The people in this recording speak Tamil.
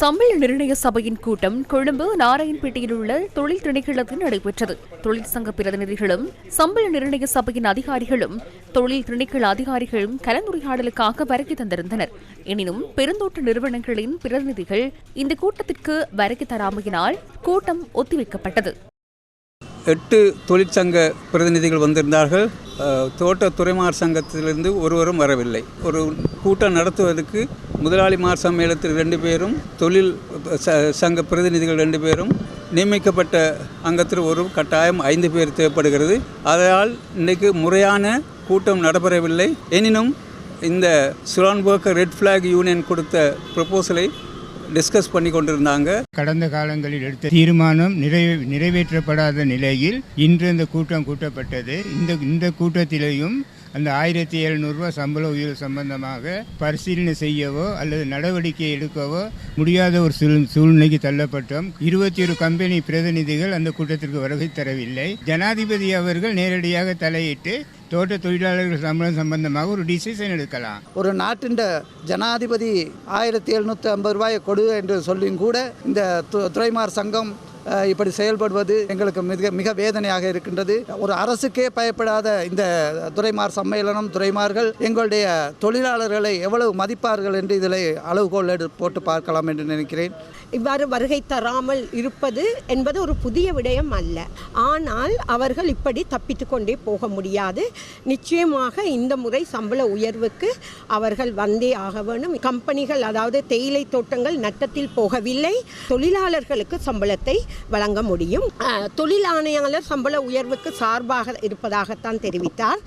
சம்பள நிர்ணய சபையின் கூட்டம் கொழும்பு நாராயண்பேட்டையில் உள்ள தொழில் திணைக்களத்தில் நடைபெற்றது. தொழிற்சங்க பிரதிநிதிகளும் சம்பள நிர்ணய சபையின் அதிகாரிகளும் தொழில் திணைக்கள அதிகாரிகளும் கலந்துரையாடலுக்காக வருகை தந்திருந்தனர். எனினும் பெருந்தோட்ட நிறுவனங்களின் பிரதிநிதிகள் இந்த கூட்டத்திற்கு வருகை தராமையினால் கூட்டம் ஒத்திவைக்கப்பட்டது. எட்டு தொழிற்சங்க பிரதிநிதிகள் வந்திருந்தார்கள். தோட்ட துறைமார் சங்கத்திலிருந்து ஒருவரும் வரவில்லை. ஒரு கூட்டம் நடத்துவதற்கு முதலாளிமார் சம்மேளத்தில் ரெண்டு பேரும் தொழில் ச சங்க பிரதிநிதிகள் ரெண்டு பேரும் நியமிக்கப்பட்ட அங்கத்தில் ஒரு கட்டாயம் ஐந்து பேர் தேவைப்படுகிறது. அதனால் இன்றைக்கு முறையான கூட்டம் நடைபெறவில்லை. எனினும் இந்த சுரான்பர்க் ரெட் ஃப்ளாக் யூனியன் கொடுத்த ப்ரப்போசலை டிஸ்கஸ் பண்ணி கொண்டிருந்தாங்க. கடந்த காலங்களில் எடுத்த தீர்மானம் நிறைவே நிறைவேற்றப்படாத நிலையில் இன்று இந்த கூட்டம் கூட்டப்பட்டது. இந்த இந்த கூட்டத்திலேயும் அந்த ஆயிரத்தி எழுநூறுரூவா சம்பள உயர்வு சம்பந்தமாக பரிசீலனை செய்யவோ அல்லது நடவடிக்கை எடுக்கவோ முடியாத ஒரு சூழ் சூழ்நிலைக்கு தள்ளப்பட்டோம். இருபத்தி ஒரு கம்பெனி பிரதிநிதிகள் அந்த கூட்டத்திற்கு வருகை தரவில்லை. ஜனாதிபதி அவர்கள் நேரடியாக தலையிட்டு தோட்ட தொழிலாளர்கள் சம்பளம் சம்பந்தமாக ஒரு டிசிஷன் எடுக்கலாம். ஒரு நாட்டின் ஜனாதிபதி ஆயிரத்தி எழுநூற்றி ஐம்பது ரூபாயை கொடு என்று சொல்லியும் கூட இந்த து- துறைமார் சங்கம் இப்படி செயல்படுவது எங்களுக்கு மிக மிக வேதனையாக இருக்கின்றது. ஒரு அரசுக்கே பயப்படாத இந்த துறைமார் சம்மேளனம் துறைமார்கள் எங்களுடைய தொழிலாளர்களை எவ்வளவு மதிப்பார்கள் என்று இதில் அளவுகோல் எடு போட்டு பார்க்கலாம் என்று நினைக்கிறேன். இவ்வாறு வருகை தராமல் இருப்பது என்பது ஒரு புதிய விடயம் அல்ல. ஆனால் அவர்கள் இப்படி தப்பித்து கொண்டே போக முடியாது. நிச்சயமாக இந்த முறை சம்பள உயர்வுக்கு அவர்கள் வந்தே ஆக வேண்டும். கம்பெனிகள் அதாவது தேயிலை தோட்டங்கள் நட்டத்தில் போகவில்லை. தொழிலாளர்களுக்கு சம்பளத்தை வழங்க முடியும். தொழில் ஆணையாளர் சம்பள உயர்வுக்கு சார்பாக இருப்பதாகத்தான் தெரிவித்தார்.